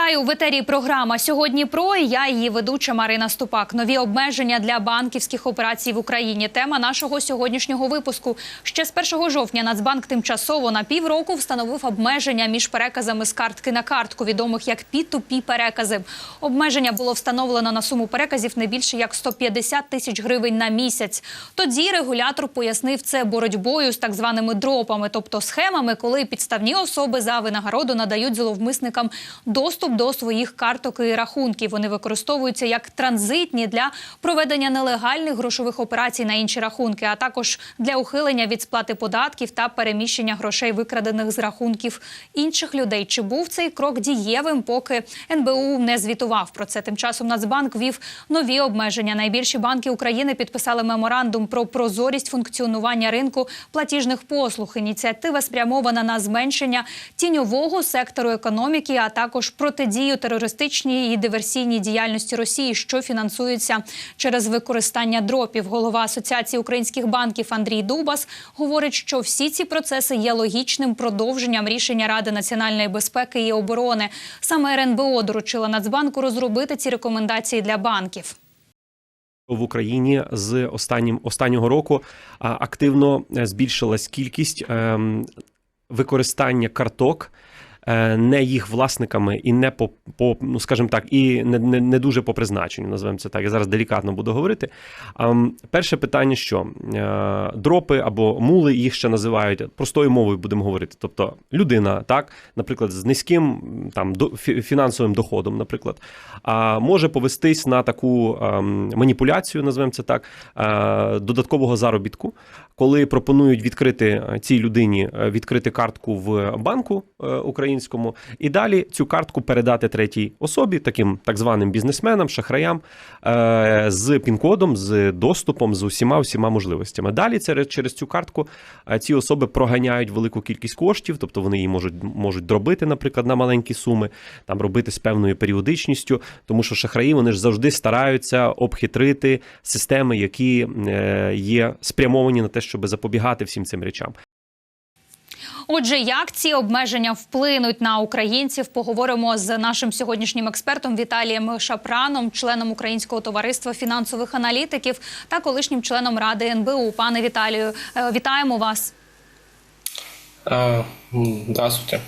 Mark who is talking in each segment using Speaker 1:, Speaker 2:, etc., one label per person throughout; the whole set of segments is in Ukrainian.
Speaker 1: Вітаю в етері. Програма сьогодні про і я її ведуча Марина Ступак. Нові обмеження для банківських операцій в Україні. Тема нашого сьогоднішнього випуску. Ще з 1 жовтня Нацбанк тимчасово на півроку встановив обмеження між переказами з картки на картку, відомих як P2P перекази. Обмеження було встановлено на суму переказів не більше як 150 тисяч гривень на місяць. Тоді регулятор пояснив це боротьбою з так званими дропами, тобто схемами, коли підставні особи за винагороду надають зловмисникам доступ до своїх карток і рахунків. Вони використовуються як транзитні для проведення нелегальних грошових операцій на інші рахунки, а також для ухилення від сплати податків та переміщення грошей, викрадених з рахунків інших людей. Чи був цей крок дієвим, поки НБУ не звітував про це? Тим часом Нацбанк вів нові обмеження. Найбільші банки України підписали меморандум про прозорість функціонування ринку платіжних послуг. Ініціатива спрямована на зменшення тіньового сектору економіки, а також протидію терористичній і диверсійній діяльності Росії, що фінансується через використання дропів. Голова Асоціації українських банків Андрій Дубас говорить, що всі ці процеси є логічним продовженням рішення Ради національної безпеки і оборони. Саме РНБО доручила Нацбанку розробити ці рекомендації для банків.
Speaker 2: В Україні з останнім останнього року активно е, збільшилась кількість ем, використання карток. Е, Не їх власниками і не по, по ну скажімо так, і не, не, не дуже по призначенню, називаємо це так. Я зараз делікатно буду говорити. Перше питання: що Е, дропи або мули їх ще називають простою мовою, будемо говорити. Тобто людина, так, наприклад, з низьким там до- фінансовим доходом, наприклад, може повестись на таку маніпуляцію, називаємо це так, е, додаткового заробітку, коли пропонують відкрити цій людині відкрити картку в банку е, українському, і далі цю картку передати третій особі, таким так званим бізнесменам, шахраям, е, з пін-кодом, з доступом, з усіма усіма можливостями. Далі через цю картку е, ці особи проганяють велику кількість коштів, тобто вони її можуть можуть дробити, наприклад, на маленькі суми, там робити з певною періодичністю, тому що шахраї вони ж завжди стараються обхитрити системи, які е, є спрямовані на те, щоб запобігати всім цим речам.
Speaker 1: Отже, як ці обмеження вплинуть на українців, поговоримо з нашим сьогоднішнім експертом Віталієм Шапраном, членом Українського товариства фінансових аналітиків та колишнім членом ради НБУ. Пане Віталію, е, вітаємо вас.
Speaker 3: Здравствуйте.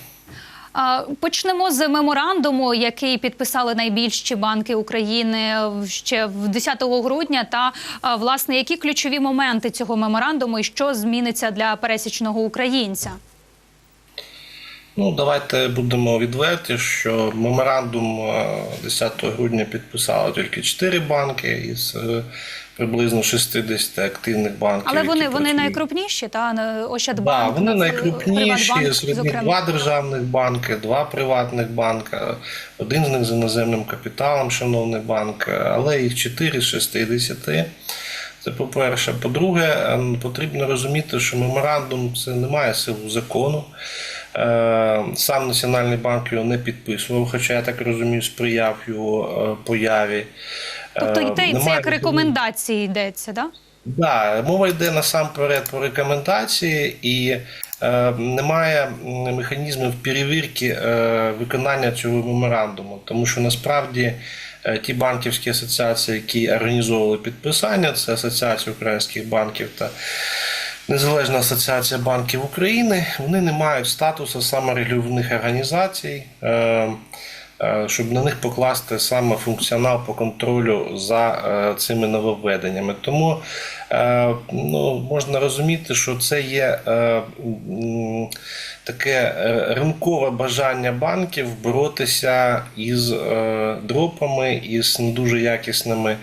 Speaker 1: Почнемо з меморандуму, який підписали найбільші банки України ще 10 грудня. Та власне, які ключові моменти цього меморандуму і що зміниться для пересічного українця?
Speaker 3: Ну, давайте будемо відверті, що меморандум е, 10 грудня підписали тільки 4 банки із е, приблизно 60 активних банків.
Speaker 1: Але вони
Speaker 3: які
Speaker 1: вони
Speaker 3: працюють.
Speaker 1: найкрупніші, та не
Speaker 3: Да, вони найкрупніші,
Speaker 1: Приватбанк,
Speaker 3: серед них два державних банки, два приватних банка, один з них з іноземним капіталом, шановний банк, але їх 4 з 60. Це по-перше. По-друге, ем, потрібно розуміти, що меморандум це не має силу закону. Е, Сам Національний банк його не підписував, хоча я так розумію, сприяв його е, появі.
Speaker 1: Тобто
Speaker 3: Е,
Speaker 1: йде це як рекомендації йдеться, да?
Speaker 3: Да, мова йде насамперед про рекомендації і е, немає механізмів перевірки е, виконання цього меморандуму, тому що насправді е, ті банківські асоціації, які організовували підписання, це Асоціація українських банків та Незалежна асоціація банків України, вони не мають статусу саморегулівних організацій. Е, е, щоб на них покласти саме функціонал по контролю за е, цими нововведеннями. Тому ну, можна розуміти, що це є таке ринкове бажання банків боротися із дропами, із не дуже якісними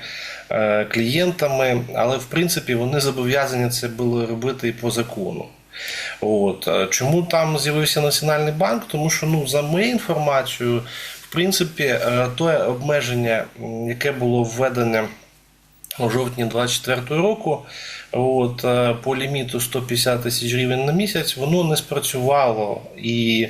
Speaker 3: клієнтами, але в принципі вони зобов'язані це були робити і по закону. От е, чому там з'явився Національний банк? Тому що ну за моєю інформацією, в принципі, е, те обмеження, яке було введене у жовтні 2024 року, от е, по ліміту 150 тисяч гривень на місяць, воно не спрацювало і.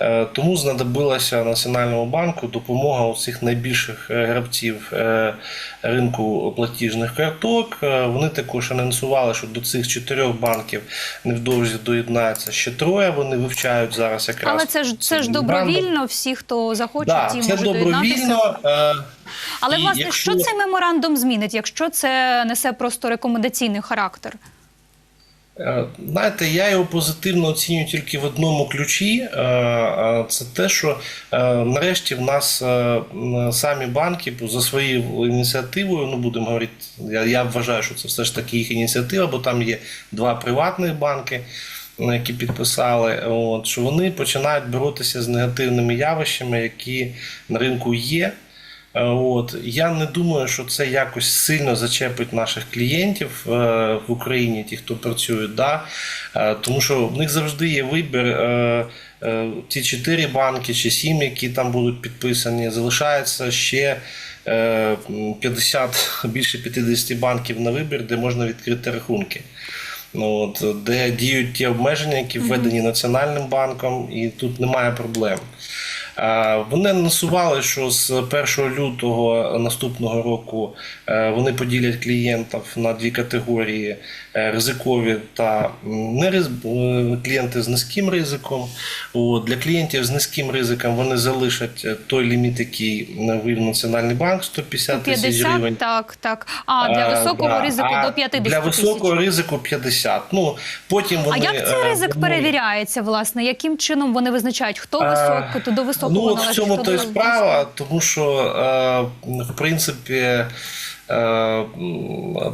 Speaker 3: Е, Тому знадобилася Національному банку допомога у цих найбільших е, гравців е, ринку платіжних карток. Вони також анонсували, що до цих чотирьох банків невдовзі доєднається ще троє. Вони вивчають зараз якраз.
Speaker 1: Але це ж це ж добровільно. Всі, хто захоче,
Speaker 3: Да,
Speaker 1: ті
Speaker 3: це
Speaker 1: можуть
Speaker 3: добровільно.
Speaker 1: Але
Speaker 3: І
Speaker 1: власне,
Speaker 3: якщо-
Speaker 1: що цей меморандум змінить, якщо це несе просто рекомендаційний характер?
Speaker 3: Е, Знаєте, я його позитивно оцінюю тільки в одному ключі. Е, е, Це те, що нарешті в нас самі банки за своєю ініціативою, ну будемо говорити, я, вважаю, що це все ж таки їх ініціатива, бо там є два приватних банки. Які підписали, от що вони починають боротися з негативними явищами, які на ринку є. Е, От я не думаю, що це якось сильно зачепить наших клієнтів е, в Україні, ті, хто працюють, да? Е, тому що в них завжди є вибір. Ті чотири банки чи сім, які там будуть підписані, залишається ще е, 50, більше 50 банків на вибір, де можна відкрити рахунки. Ну, от, де діють ті обмеження, які введені Національним банком, і тут немає проблем. Е, Вони анонсували, що з 1 лютого наступного року е, вони поділять клієнтів на дві категорії: ризикові та не риз... е, клієнти з низьким ризиком. От, Для клієнтів з низьким ризиком вони залишать е, той ліміт, який вивів Національний банк 150 тисяч гривень.
Speaker 1: так, так. А для
Speaker 3: Е,
Speaker 1: високого
Speaker 3: да.
Speaker 1: ризику
Speaker 3: А
Speaker 1: до 50
Speaker 3: Для
Speaker 1: тисяч.
Speaker 3: високого ризику 50. Ну, потім
Speaker 1: А як цей
Speaker 3: е,
Speaker 1: ризик
Speaker 3: формують-
Speaker 1: перевіряється, власне? Яким чином вони визначають, хто
Speaker 3: Е,
Speaker 1: високо, то до високого
Speaker 3: Ну, от в цьому то і справа, тому що, е, в принципі, е,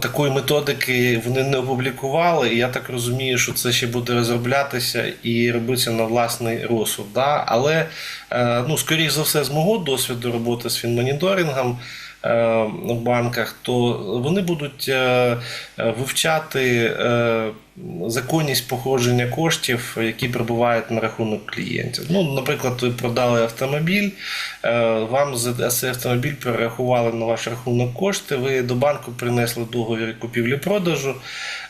Speaker 3: такої методики вони не опублікували, і я так розумію, що це ще буде розроблятися і робитися на власний розсуд. Да? Але, е, ну, скоріш за все, з мого досвіду роботи з фінмоніторингом. е, В банках, то вони будуть е, е, вивчати е, законність походження коштів, які прибувають на рахунок клієнтів. Ну, наприклад, ви продали автомобіль, е, вам за цей автомобіль перерахували на ваш рахунок кошти, ви до банку принесли договір купівлі-продажу.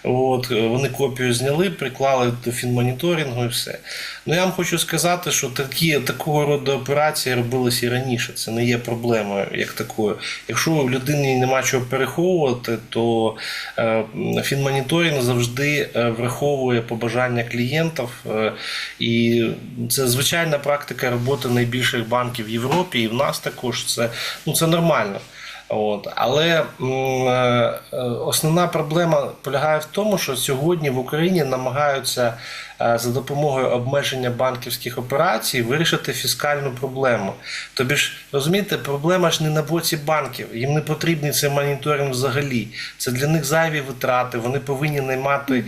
Speaker 3: От, е, вони копію зняли, приклали до фінмоніторингу і все. Ну я вам хочу сказати, що такі, такого роду операції робилися і раніше. Це не є проблемою як такою. Якщо в людині нема чого переховувати, то е, фінмоніторинг завжди враховує побажання клієнтів. Е, і це звичайна практика роботи найбільших банків в Європі, і в нас також це, ну, це нормально. От. Але е, е, основна проблема полягає в тому, що сьогодні в Україні намагаються е, за допомогою обмеження банківських операцій вирішити фіскальну проблему. Тобі ж розумієте, проблема ж не на боці банків. Їм не потрібний цей моніторинг взагалі. Це для них зайві витрати. Вони повинні наймати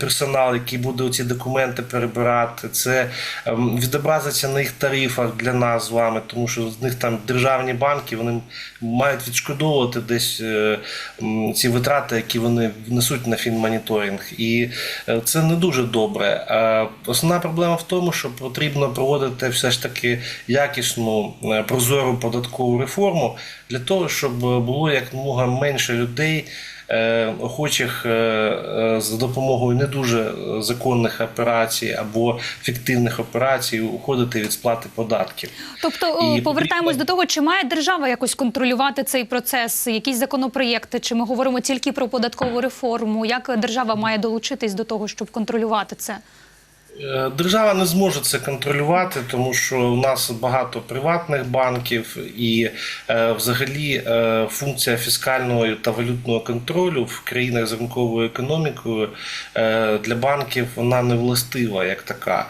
Speaker 3: персонал, який буде ці документи перебирати. Це ем, відобразиться на їх тарифах для нас з вами, тому що з них там державні банки вони мають відшкодовувати десь е, ці витрати, які вони внесуть на фінмоніторинг. І е, це не дуже добре. Основна проблема в тому, що потрібно проводити все ж таки якісну е, прозору податкову реформу для того, щоб було якомога менше людей. Е, Охочих е, е, за допомогою не дуже законних операцій або фіктивних операцій уходити від сплати податків.
Speaker 1: Тобто
Speaker 3: І
Speaker 1: повертаємось до того, чи має держава якось контролювати цей процес, якісь законопроєкти, чи ми говоримо тільки про податкову реформу? Як держава має долучитись до того, щоб контролювати це?
Speaker 3: Е, Держава не зможе це контролювати, тому що у нас багато приватних банків, і е, взагалі е, функція фіскального та валютного контролю в країнах з ринковою економікою для банків вона не властива як така.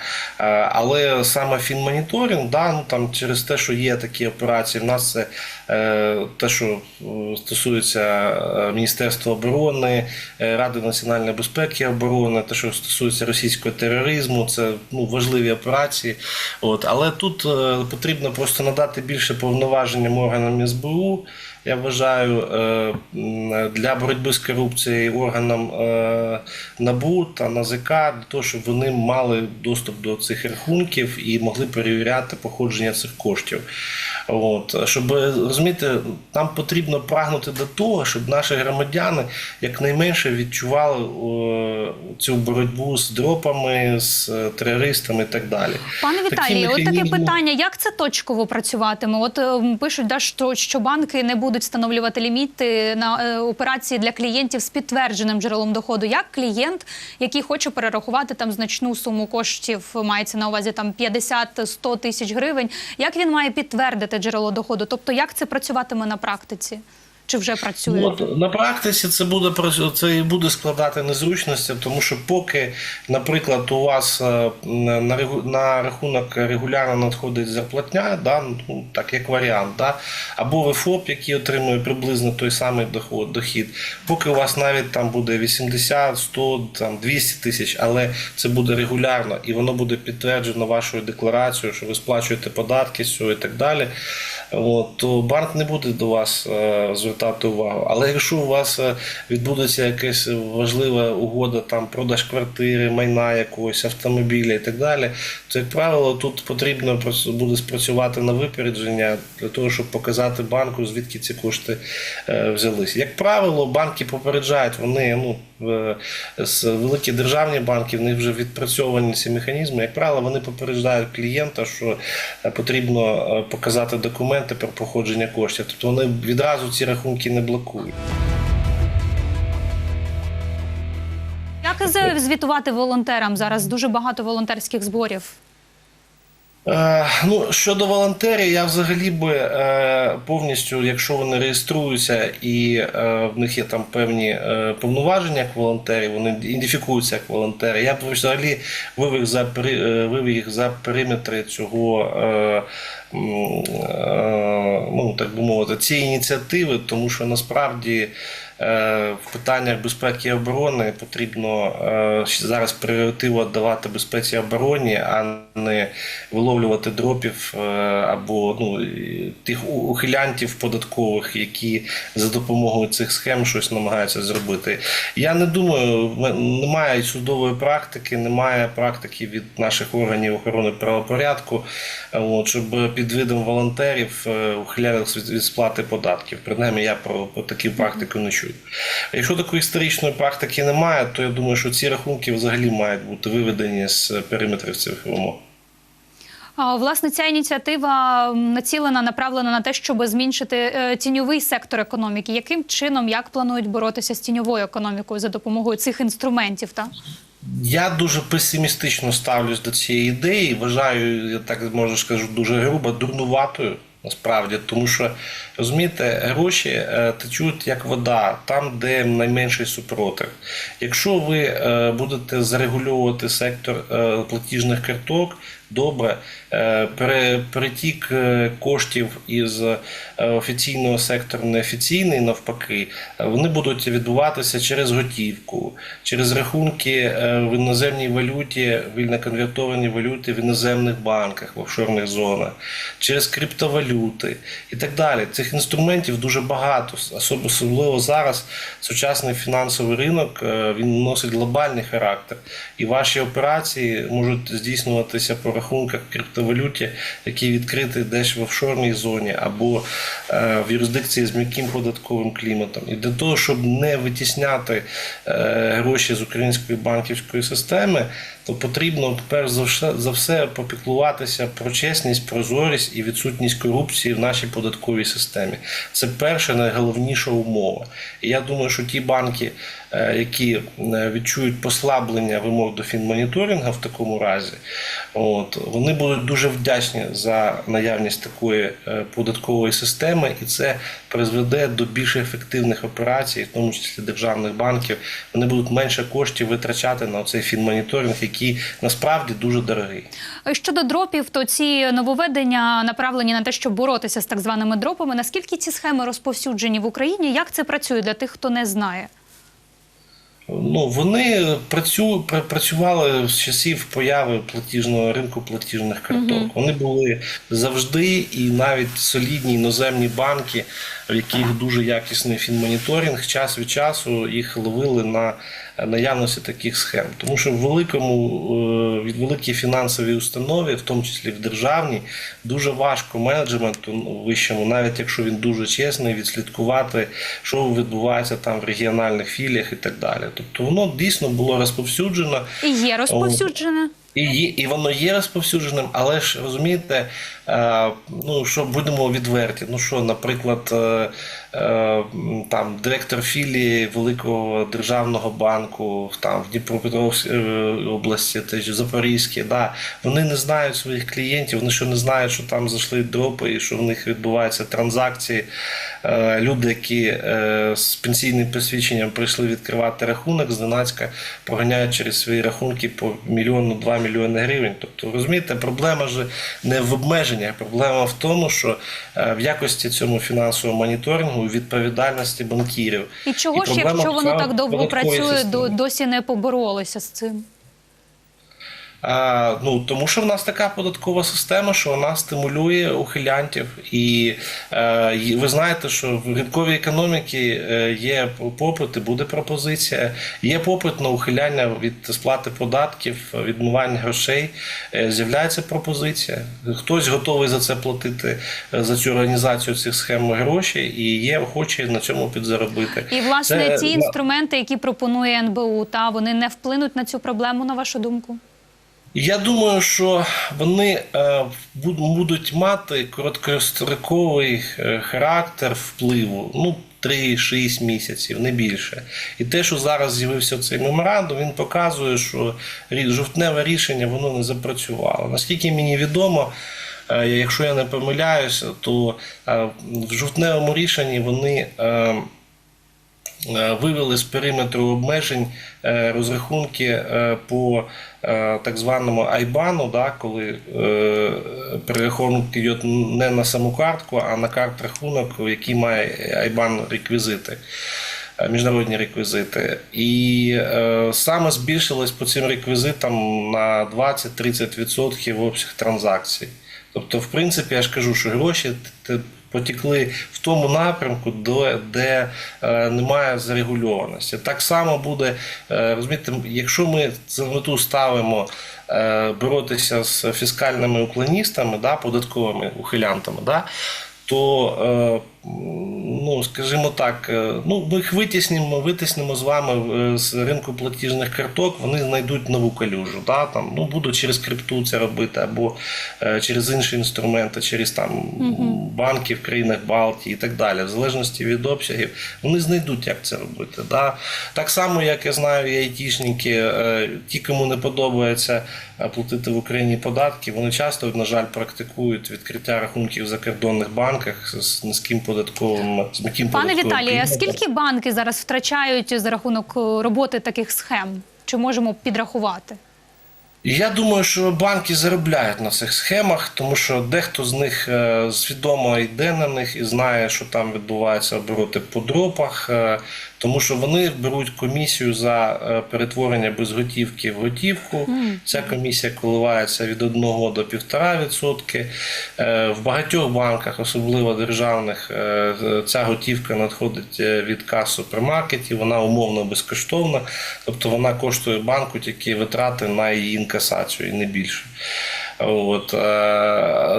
Speaker 3: Але саме фінмоніторинг, да, ну, там, через те, що є такі операції, в нас це те, що стосується Міністерства оборони, Ради національної безпеки і оборони, те, що стосується російського тероризму, це ну, важливі операції. От. Але тут е, потрібно просто надати більше повноваженням органам СБУ. Я вважаю, е, для боротьби з корупцією органам е, НАБУ та НАЗК, для того, щоб вони мали доступ до цих рахунків і могли перевіряти походження цих коштів. От щоб розумієте, нам потрібно прагнути до того, щоб наші громадяни якнайменше відчували цю боротьбу з дропами, з е, терористами і так далі.
Speaker 1: Пане
Speaker 3: Такі
Speaker 1: Віталію, от таке питання: як це точково працюватиме? От е, пишуть, да, що, що банки не будуть встановлювати ліміти на е, операції для клієнтів з підтвердженим джерелом доходу. Як клієнт, який хоче перерахувати там значну суму коштів, мається на увазі там 50-100 тисяч гривень, як він має підтвердити джерело доходу? Тобто, як це працюватиме на практиці? Чи вже працює?
Speaker 3: От, на практиці це буде це і буде складати незручності, тому що поки, наприклад, у вас е, на на рахунок регулярно надходить зарплатня, да, ну так як варіант, да, або ви ФОП, який отримує приблизно той самий доход, дохід, поки у вас навіть там буде 80, 100, там 200 тисяч, але це буде регулярно і воно буде підтверджено вашою декларацією, що ви сплачуєте податки цього і так далі. От, то банк не буде до вас е, звертати увагу. Але якщо у вас е, відбудеться якась важлива угода, там продаж квартири, майна якогось, автомобіля і так далі, то, як правило, тут потрібно буде спрацювати на випередження для того, щоб показати банку, звідки ці кошти е, взялися. Як правило, банки попереджають, вони ну, великі державні банки, в них вже відпрацьовані ці механізми. Як правило, вони попереджають клієнта, що е, потрібно е, показати документи про походження коштів. Тобто вони відразу ці рахунки не блокують.
Speaker 1: Як звітувати волонтерам зараз? Дуже багато волонтерських зборів.
Speaker 3: Е, ну, щодо волонтерів, я взагалі би е, повністю, якщо вони реєструються і е, в них є там певні повноваження як волонтерів, вони ідентифікуються як волонтери. Я б взагалі вивів за вивів їх за периметри цього. Ну, так би мовити, цієї ініціативи, тому що насправді е, в питаннях безпеки і оборони потрібно е, зараз пріоритив віддавати безпеці і обороні, а не виловлювати дропів е, або ну, тих ухилянтів податкових, які за допомогою цих схем щось намагаються зробити. Я не думаю, немає судової практики, немає практики від наших органів охорони правопорядку, е, от, щоб під видом волонтерів е, ухилялися від, від сплати податків. Принаймні, я про, про таку практику не чую. Якщо такої історичної практики немає, то я думаю, що ці рахунки взагалі мають бути виведені з периметрів цих вимог.
Speaker 1: Власне, ця ініціатива націлена, направлена на те, щоб зменшити е, тіньовий сектор економіки. Яким чином, як планують боротися з тіньовою економікою за допомогою цих інструментів? Та?
Speaker 3: Я дуже песимістично ставлюсь до цієї ідеї. Вважаю, я так можу скажу, дуже грубо, дурнуватою. Насправді, тому що розумієте, гроші е, течуть як вода, там, де найменший супротив. Якщо ви е, будете зарегульовувати сектор е, платіжних карток, добре, перетік коштів із офіційного сектору неофіційний, навпаки, вони будуть відбуватися через готівку, через рахунки в іноземній валюті, вільно конвертовані валюти в іноземних банках, в офшорних зонах, через криптовалюти і так далі. Цих інструментів дуже багато, особливо зараз сучасний фінансовий ринок е, він носить глобальний характер, і ваші операції можуть здійснюватися по рахунках криптовалюті, які відкриті десь в офшорній зоні або е, в юрисдикції з м'яким податковим кліматом. І для того, щоб не витісняти е, гроші з української банківської системи, то потрібно перш за все, попіклуватися про чесність, прозорість і відсутність корупції в нашій податковій системі. Це перша найголовніша умова. І я думаю, що ті банки, е, які е, відчують послаблення вимог до фінмоніторингу в такому разі, от, вони будуть дуже вдячні за наявність такої е, податкової системи, і це призведе до більш ефективних операцій, в тому числі державних банків. Вони будуть менше коштів витрачати на цей фінмоніторинг, який насправді дуже дорогий.
Speaker 1: Щодо дропів, то ці нововведення направлені на те, щоб боротися з так званими дропами. Наскільки ці схеми розповсюджені в Україні? Як це працює для тих, хто не знає?
Speaker 3: Ну, вони працю, пра- працювали з часів появи платіжного ринку платіжних карток. Вони були завжди, і навіть солідні іноземні банки в яких дуже якісний фінмоніторинг, час від часу їх ловили на наявності таких схем. Тому що в великому е, від великій фінансовій установі, в тому числі в державній, дуже важко менеджменту ну, вищому, навіть якщо він дуже чесний, відслідкувати, що відбувається там в регіональних філіях і так далі. Тобто воно дійсно було розповсюджено.
Speaker 1: І є розповсюджене.
Speaker 3: І, є- і воно є розповсюдженим, але ж розумієте, е, ну що будемо відверті. Ну що, наприклад, е, там директор філії великого державного банку там в Дніпропетровській е, області, теж Запорізькій, да, вони не знають своїх клієнтів, вони що не знають, що там зайшли дропи і що в них відбуваються транзакції. Е, Люди, які е, з пенсійним посвідченням прийшли відкривати рахунок, зненацька проганяють через свої рахунки по мільйону два мільйони гривень. Тобто, розумієте, проблема ж не в обмеженнях, проблема в тому, що е, в якості цьому фінансового моніторингу і відповідальності банкірів.
Speaker 1: І чого ж,
Speaker 3: проблема
Speaker 1: якщо воно так довго працює, до, досі не поборолося з цим?
Speaker 3: Ну, тому що в нас така податкова система, що вона стимулює ухилянтів. І е, ви знаєте, що в ринковій економіці е, є попит і буде пропозиція. Є попит на ухиляння від сплати податків, відмивання грошей. Е, з'являється пропозиція. Хтось готовий за це платити за цю організацію цих схем гроші, і є охочі на цьому підзаробити.
Speaker 1: І власне
Speaker 3: Це-
Speaker 1: ці інструменти, які пропонує НБУ, та вони не вплинуть на цю проблему, на вашу думку?
Speaker 3: Я думаю, що вони е, будуть мати короткостроковий е, характер впливу. Ну, 3-6 місяців, не більше. І те, що зараз з'явився цей меморандум, він показує, що жовтневе рішення воно не запрацювало. Наскільки мені відомо, е, якщо я не помиляюся, то в жовтневому рішенні вони. Е, вивели з периметру обмежень е, розрахунки е, по так званому айбану, да, коли перерахунок йде не на саму картку, а на карт рахунок, який має айбан реквізити. Міжнародні реквізити, і е, саме збільшилось по цим реквізитам на 20-30% обсяг транзакцій. Тобто, в принципі, я ж кажу, що гроші потекли в тому напрямку, де, де е, немає зарегульованості. Так само буде, е, розумієте, якщо ми за мету ставимо е, боротися з фіскальними уклоністами, да, податковими ухилянтами, да, то, е, ну, скажімо так, е, ну, ми їх витіснимо, витіснимо з вами е, з ринку платіжних карток, вони знайдуть нову калюжу. Да, там, ну, будуть через крипту це робити, або е, через інші інструменти, через там, банки в країнах Балтії і так далі, в залежності від обсягів, вони знайдуть, як це робити. Да. Так само, як я знаю, є айтішники, е, ті, кому не подобається платити в Україні податки, вони часто, на жаль, практикують відкриття рахунків в закордонних банках з низьким податковим м'яким
Speaker 1: Пане Віталію, а скільки банки зараз втрачають за рахунок е, роботи таких схем? Чи можемо підрахувати?
Speaker 3: Я думаю, що банки заробляють на цих схемах, тому що дехто з них е, свідомо йде на них і знає, що там відбуваються обороти по дропах, е, тому що вони беруть комісію за е, перетворення безготівки в готівку. Ця комісія коливається від 1 до 1,5%. Е, В багатьох банках, особливо державних, е, ця готівка надходить від кас супермаркетів, вона умовно безкоштовна, тобто вона коштує банку тільки витрати на її інкасацію і не більше. От, е,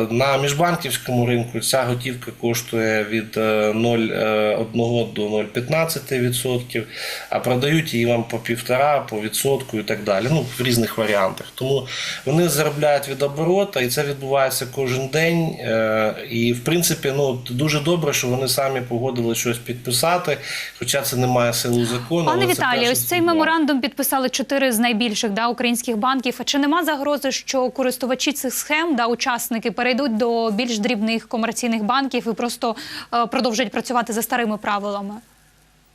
Speaker 3: на міжбанківському ринку ця готівка коштує від е, 0,1 до 0,15%, а продають її вам по півтора, по відсотку і так далі. Ну, в різних варіантах. Тому вони заробляють від оборота, і це відбувається кожен день. Е, І, в принципі, ну, дуже добре, що вони самі погодили щось підписати, хоча це не має силу закону.
Speaker 1: Пане
Speaker 3: перший
Speaker 1: ось цей меморандум підписали чотири з найбільших да, українських банків. А чи нема загрози, що користувачі цих схем, да, учасники, перейдуть до більш дрібних комерційних банків і просто е, продовжать працювати за старими правилами?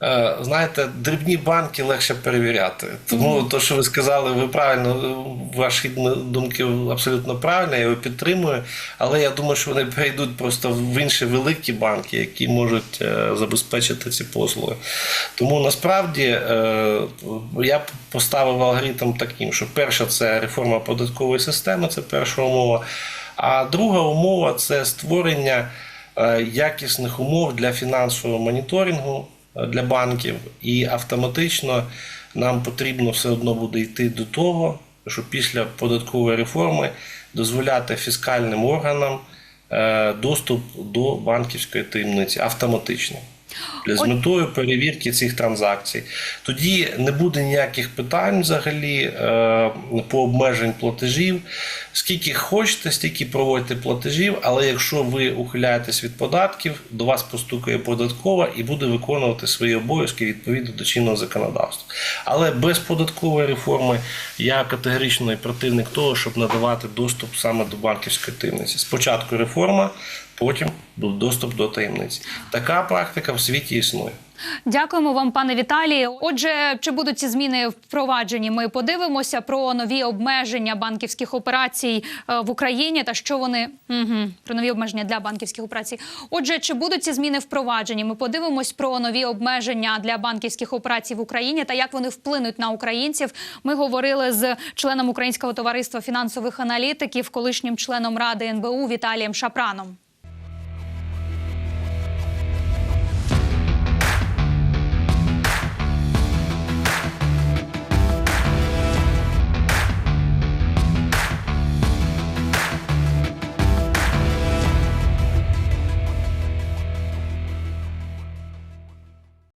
Speaker 3: Е, Знаєте, дрібні банки легше перевіряти. Тому то, що ви сказали, ви правильно, ваші думки абсолютно правильні, я його підтримую. Але я думаю, що вони перейдуть просто в інші великі банки, які можуть е, забезпечити ці послуги. Тому насправді е, я поставив алгоритм таким, що перше це реформа податкової системи, це перша умова. А друга умова це створення якісних умов для фінансового моніторингу для банків, і автоматично нам потрібно все одно буде йти до того, що після податкової реформи дозволяти фіскальним органам е, доступ до банківської таємниці автоматично. З метою перевірки цих транзакцій. Тоді не буде ніяких питань взагалі е, по обмежень платежів. Скільки хочете, стільки проводьте платежів, але якщо ви ухиляєтесь від податків, до вас постукає податкова і буде виконувати свої обов'язки відповідно до чинного законодавства. Але без податкової реформи я категоричний противник того, щоб надавати доступ саме до банківської таємниці. Спочатку реформа, потім доступ до таємниці. Така практика в світі існує.
Speaker 1: Дякуємо вам, пане Віталію. Отже, чи будуть ці зміни впроваджені? Ми подивимося про нові обмеження банківських операцій е, в Україні та що вони угу, про нові обмеження для банківських операцій. Отже, чи будуть ці зміни впроваджені? Ми подивимось про нові обмеження для банківських операцій в Україні та як вони вплинуть на українців. Ми говорили з членом Українського товариства фінансових аналітиків, колишнім членом ради НБУ Віталієм Шапраном.